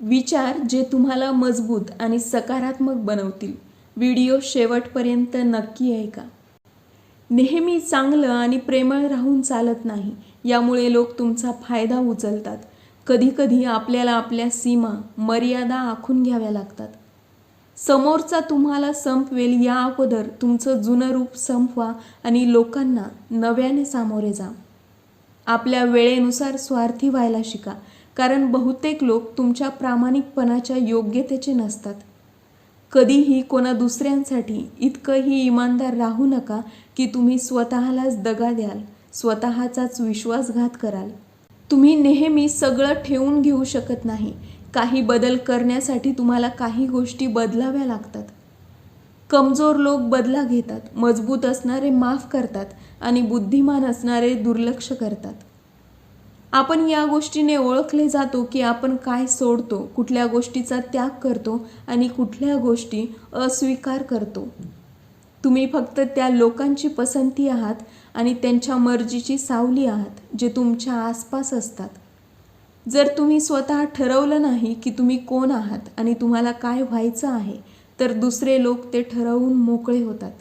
विचार जे तुम्हाला मजबूत आणि सकारात्मक बनवतील. व्हिडिओ शेवटपर्यंत नक्की ऐका. नेहमी चांगलं आणि प्रेमळ राहून चालत नाही यामुळे लोक तुमचा फायदा उचलतात. कधीकधी आपल्याला आपल्या सीमा मर्यादा आखून घ्याव्या लागतात. समोरचा तुम्हाला संपवेल या अगोदर तुमचं जुनं रूप संपवा आणि लोकांना नव्याने सामोरे जा. आपल्या वेळेनुसार स्वार्थी व्हायला शिका. कारण बहुतेक लोक तुमच्या प्रामाणिकपणाच्या योग्यतेचे नसतात. कधीही कोणा दुसऱ्यांसाठी इतकंही इमानदार राहू नका की तुम्ही स्वतःलाच दगा द्याल स्वतःचाच विश्वासघात कराल. तुम्ही नेहमी सगळं ठेवून घेऊ शकत नाही. काही बदल करण्यासाठी तुम्हाला काही गोष्टी बदलाव्या लागतात. कमजोर लोक बदला घेतात मजबूत असणारे माफ करतात आणि बुद्धिमान असणारे दुर्लक्ष करतात. आपण या गोष्टीने ओळखले जातो की आपण काय सोडतो कुठल्या गोष्टीचा त्याग करतो आणि कुठल्या गोष्टी अस्वीकार करतो. तुम्ही फक्त त्या लोकांची पसंती आहात आणि त्यांच्या मर्जीची सावली आहात जे तुमच्या आसपास असतात. जर तुम्ही स्वतः ठरवलं नाही की तुम्ही कोण आहात आणि तुम्हाला काय व्हायचं आहे तर दुसरे लोक ते ठरवून मोकळे होतात.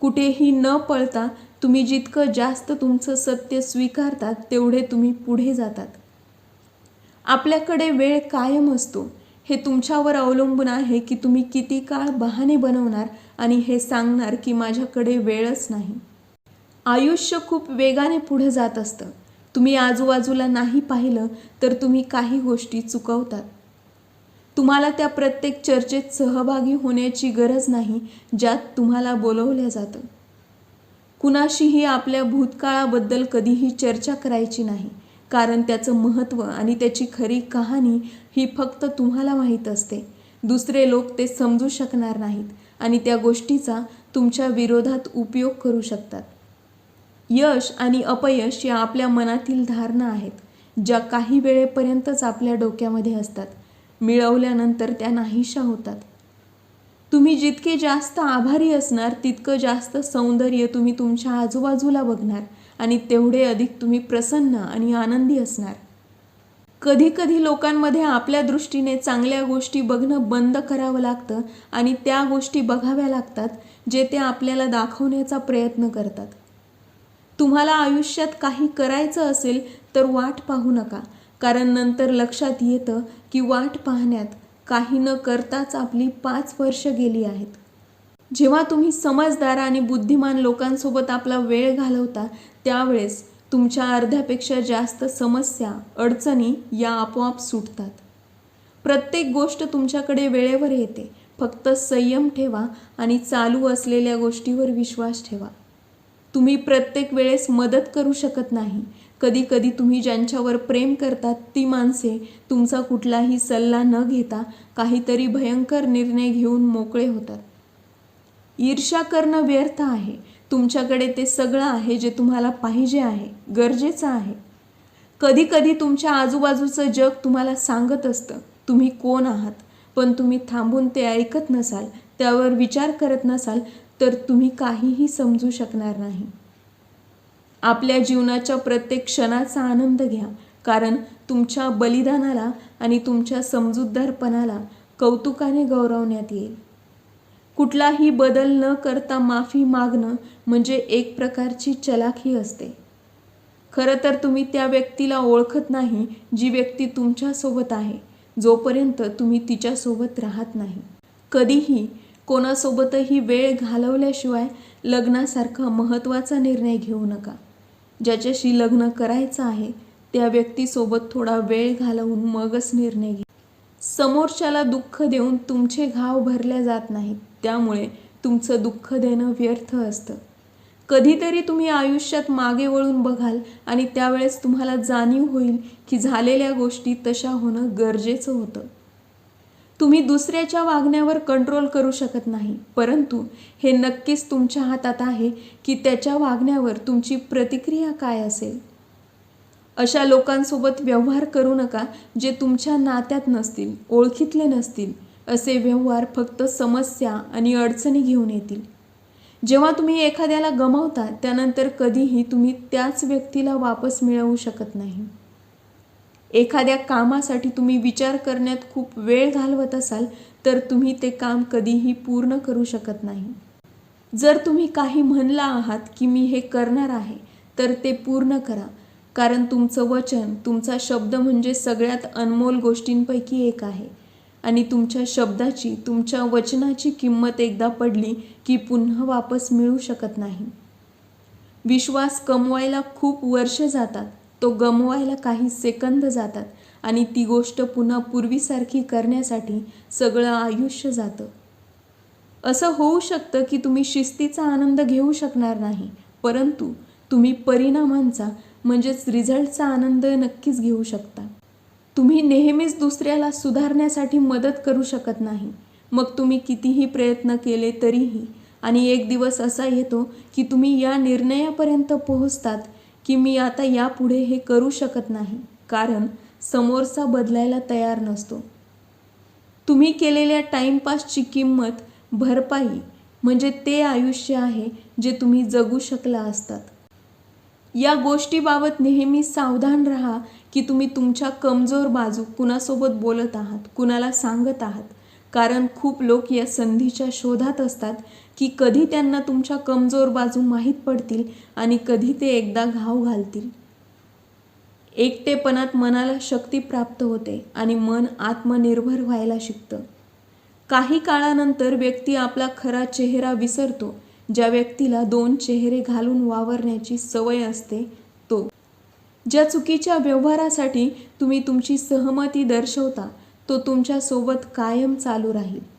कुठेही न पळता तुम्ही जितकं जास्त तुमचं सत्य स्वीकारतात तेवढे तुम्ही पुढे जातात. आपल्याकडे वेळ कायम असतो. हे तुमच्यावर अवलंबून आहे की तुम्ही किती काळ बहाणे बनवणार आणि हे सांगणार की माझ्याकडे वेळच नाही. आयुष्य खूप वेगाने पुढे जात असतं. तुम्ही आजूबाजूला नाही पाहिलं तर तुम्ही काही गोष्टी चुकवतात. तुम्हाला त्या प्रत्येक चर्चेत सहभागी होण्याची गरज नाही ज्यात तुम्हाला बोलवलं जातं. कुणाशीही आपल्या भूतकाळाबद्दल कधीही चर्चा करायची नाही. कारण त्याचं महत्त्व आणि त्याची खरी कहाणी ही फक्त तुम्हाला माहीत असते. दुसरे लोक ते समजू शकणार नाहीत आणि त्या गोष्टीचा तुमच्या विरोधात उपयोग करू शकतात. यश आणि अपयश या आपल्या मनातील धारणा आहेत ज्या काही वेळेपर्यंतच आपल्या डोक्यामध्ये असतात. मिळवल्यानंतर त्या नाहीशा होतात. तुम्ही जितके जास्त आभारी असणार तितकं जास्त सौंदर्य तुम्ही तुमच्या आजूबाजूला बघणार आणि तेवढे अधिक तुम्ही प्रसन्न आणि आनंदी असणार. कधी कधी लोकांमध्ये आपल्या दृष्टीने चांगल्या गोष्टी बघणं बंद करावं लागतं आणि त्या गोष्टी बघाव्या लागतात जे ते आपल्याला दाखवण्याचा प्रयत्न करतात. तुम्हाला आयुष्यात काही करायचं असेल तर वाट पाहू नका कारण नंतर लक्षात येतं की वाट पाहण्यात काही न करताच आपली पाच वर्ष गेली आहेत. जेव्हा तुम्ही समजदार आणि बुद्धिमान लोकांसोबत आपला वेळ घालवता त्यावेळेस तुमच्या अर्ध्यापेक्षा जास्त समस्या अडचणी या आपोआप सुटतात. प्रत्येक गोष्ट तुमच्याकडे वेळेवर येते. फक्त संयम ठेवा आणि चालू असलेल्या गोष्टीवर विश्वास ठेवा. तुम्ही प्रत्येक वेळेस मदत करू शकत नाही. कधी कधी तुम्ही ज्यांच्यावर प्रेम करतात ती माणसे तुमचा कुठलाही सल्ला न घेता काहीतरी भयंकर निर्णय घेऊन मोकळे होतात. ईर्ष्या करणं व्यर्थ आहे. तुमच्याकडे ते सगळं आहे जे तुम्हाला पाहिजे आहे गरजेचं आहे. कधी कधी तुमच्या आजूबाजूचं जग तुम्हाला सांगत असतं तुम्ही कोण आहात? पण तुम्ही थांबून ते ऐकत नसाल त्यावर विचार करत नसाल तर तुम्ही काहीही समजू शकणार नाही. आपल्या जीवनाच्या प्रत्येक क्षणाचा आनंद घ्या. कारण तुमच्या बलिदानाला आणि तुमच्या समजूतदारपणाला कौतुकाने गौरवण्यात येईल. कुठलाही बदल न करता माफी मागणं म्हणजे एक प्रकारची चलाखी असते. खरं तर तुम्ही त्या व्यक्तीला ओळखत नाही जी व्यक्ती तुमच्यासोबत आहे जोपर्यंत तुम्ही तिच्यासोबत राहत नाही. कधीही कोणासोबतही वेळ घालवल्याशिवाय लग्नासारखा महत्त्वाचा निर्णय घेऊ नका. ज्याच्याशी लग्न करायचं आहे त्या व्यक्तीसोबत थोडा वेळ घालवून मगच निर्णय घ्या समोरच्याला दुःख देऊन तुमचे घाव भरले जात नाहीत त्यामुळे तुमचं दुःख देणं व्यर्थ असतं. कधीतरी तुम्ही आयुष्यात मागे वळून बघाल आणि त्यावेळेस तुम्हाला जाणीव होईल की झालेल्या गोष्टी तशा होणं गरजेचं होतं. तुम्ही दुसऱ्याच्या वागण्यावर कंट्रोल करू शकत नाही. परंतु हे नक्कीच तुमच्या हातात आहे की त्याच्या वागण्यावर तुमची प्रतिक्रिया काय असेल? अशा लोकांसोबत व्यवहार करू नका जे तुमच्या नात्यात नसतील ओळखीतले नसतील असे व्यवहार फक्त समस्या आणि अडचणी घेऊन येतील. जेव्हा तुम्ही एखाद्याला गमावता त्यानंतर कधीही तुम्ही त्याच व्यक्तीला वापस मिळवू शकत नाही. एखाद्या कामासाठी तुम्ही विचार करण्यात खूप वेळ घालवत असाल तर तुम्ही ते काम कधीही पूर्ण करू शकत नाही. जर तुम्ही काही म्हणला आहात की मी हे करणार आहे तर ते पूर्ण करा. कारण तुमचं वचन तुमचा शब्द म्हणजे सगळ्यात अनमोल गोष्टींपैकी एक आहे. आणि तुमच्या शब्दाची तुमच्या वचनाची किंमत एकदा पडली की पुन्हा वापस मिळू शकत नाही. विश्वास कमवायला खूप वर्ष जातात. तो गमवायला काही सेकंद जातात आणि ती गोष्ट पुन्हा पूर्वीसारखी करण्यासाठी सगळं आयुष्य जातं. असं होऊ शकतं की तुम्ही शिस्तीचा आनंद घेऊ शकणार नाही परंतु तुम्ही परिणामांचा म्हणजेच रिझल्टचा आनंद नक्कीच घेऊ शकता. तुम्ही नेहमीच दुसऱ्याला सुधारण्यासाठी मदत करू शकत नाही. मग तुम्ही कितीही प्रयत्न केले तरीही आणि एक दिवस असा येतो की तुम्ही या निर्णयापर्यंत पोहोचतात की मी आता यापुढे हे करू शकत नाही कारण समोरचा बदलायला तयार नसतो. तुम्ही केलेल्या टाईमपासची किंमत भरपाई म्हणजे ते आयुष्य आहे जे तुम्ही जगू शकला असतात. या गोष्टीबाबत नेहमी सावधान राहा की तुम्ही तुमच्या कमजोर बाजू कुणासोबत बोलत आहात कुणाला सांगत आहात कारण खूप लोक या संधीच्या शोधात असतात की कधी त्यांना तुमच्या कमजोर बाजू माहीत पडतील आणि कधी ते एकदा घाव घालतील. एकटेपणात मनाला शक्ती प्राप्त होते आणि मन आत्मनिर्भर व्हायला शिकतं. काही काळानंतर व्यक्ती आपला खरा चेहरा विसरतो ज्या व्यक्तीला दोन चेहरे घालून वावरण्याची सवय असते तो. ज्या चुकीच्या व्यवहारासाठी तुम्ही तुमची सहमती दर्शवता तो तुमच्यासोबत कायम चालू राहील.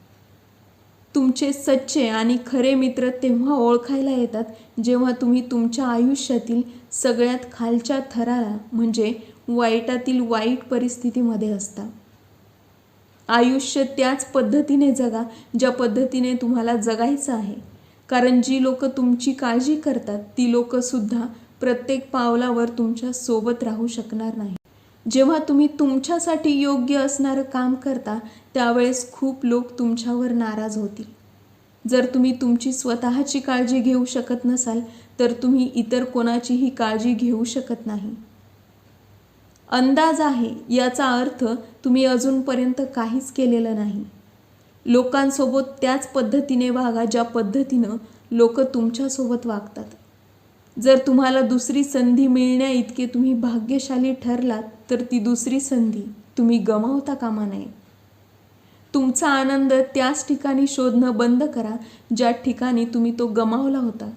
तुमचे सच्चे आणि खरे मित्र तेव्हा ओळखायला येतात जेव्हा तुम्ही तुमच्या आयुष्यातील सगळ्यात खालच्या थराला म्हणजे वाईटातील वाईट परिस्थितीमध्ये असता. आयुष्य त्याच पद्धतीने जगा ज्या पद्धतीने तुम्हाला जगायचं आहे. कारण जी लोक तुमची काळजी करतात ती लोकसुद्धा प्रत्येक पावलावर तुमच्यासोबत राहू शकणार नाही जेव्हा तुम्ही तुमच्यासाठी योग्य असणारं काम करता त्यावेळेस खूप लोक तुमच्यावर नाराज होतील. जर तुम्ही तुमची स्वतःची काळजी घेऊ शकत नसाल तर तुम्ही इतर कोणाचीही काळजी घेऊ शकत नाही. अंदाज आहे याचा अर्थ तुम्ही अजूनपर्यंत काहीच केलेलं नाही. लोकांसोबत त्याच पद्धतीने वागा ज्या पद्धतीनं लोक तुमच्यासोबत वागतात. जर तुम्हाला दुसरी संधी मिळण्या इतके तुम्ही भाग्यशाली ठरलात तर ती दुसरी संधी तुम्ही गमावता कामा नये. तुमचा आनंद त्याच ठिकाणी शोधणं बंद करा ज्या ठिकाणी तुम्ही तो गमावला होता.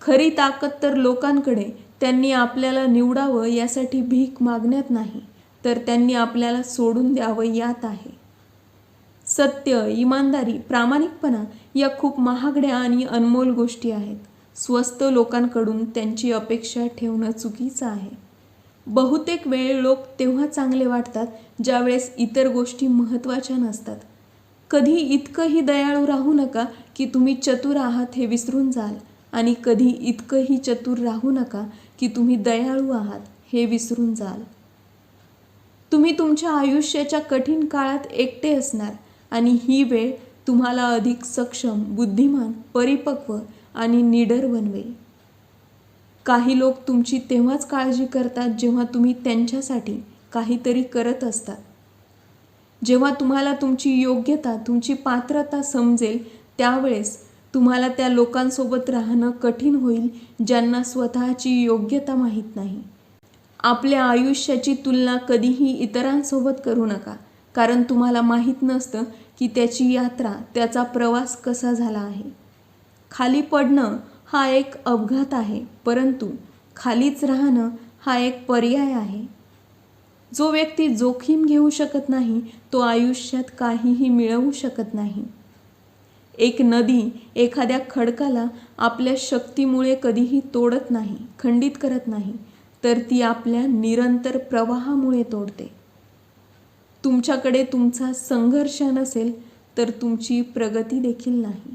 खरी ताकद तर लोकांकडे त्यांनी आपल्याला निवडावं यासाठी भीक मागण्यात नाही तर त्यांनी आपल्याला सोडून द्यावं यात आहे. सत्य इमानदारी प्रामाणिकपणा या खूप महागड्या आणि अनमोल गोष्टी आहेत. स्वस्त लोकांकडून त्यांची अपेक्षा ठेवणं चुकीचं आहे. बहुतेक वेळ लोक तेव्हा चांगले वाटतात ज्यावेळेस इतर गोष्टी महत्त्वाच्या नसतात. कधी इतकंही दयाळू राहू नका की तुम्ही चतुर आहात हे विसरून जाल आणि कधी इतकंही चतुर राहू नका की तुम्ही दयाळू आहात हे विसरून जाल. तुम्ही तुमच्या आयुष्याच्या कठीण काळात एकटे असणार आणि ही वेळ तुम्हाला अधिक सक्षम बुद्धिमान परिपक्व आणि निडर बनवेल काही लोक तुमची तेव्हाच काळजी करतात जेव्हा तुम्ही त्यांच्यासाठी काहीतरी करत असतात. जेव्हा तुम्हाला तुमची योग्यता तुमची पात्रता समजेल त्यावेळेस तुम्हाला त्या लोकांसोबत राहणं कठीण होईल ज्यांना स्वतःची योग्यता माहीत नाही. आपल्या आयुष्याची तुलना कधीही इतरांसोबत करू नका कारण तुम्हाला माहीत नसतं की त्याची यात्रा त्याचा प्रवास कसा झाला आहे. खाली पडणं हा एक अपघात आहे परंतु खालीच राहणं हा एक पर्याय आहे. जो व्यक्ती जोखीम घेऊ शकत नाही तो आयुष्यात काहीही मिळवू शकत नाही. एक नदी एखाद्या खडकाला आपल्या शक्तीमुळे कधीही तोडत नाही खंडित करत नाही तर ती आपल्या निरंतर प्रवाहामुळे तोडते. तुमच्याकडे तुमचा संघर्ष नसेल तर तुमची प्रगती देखील नाही.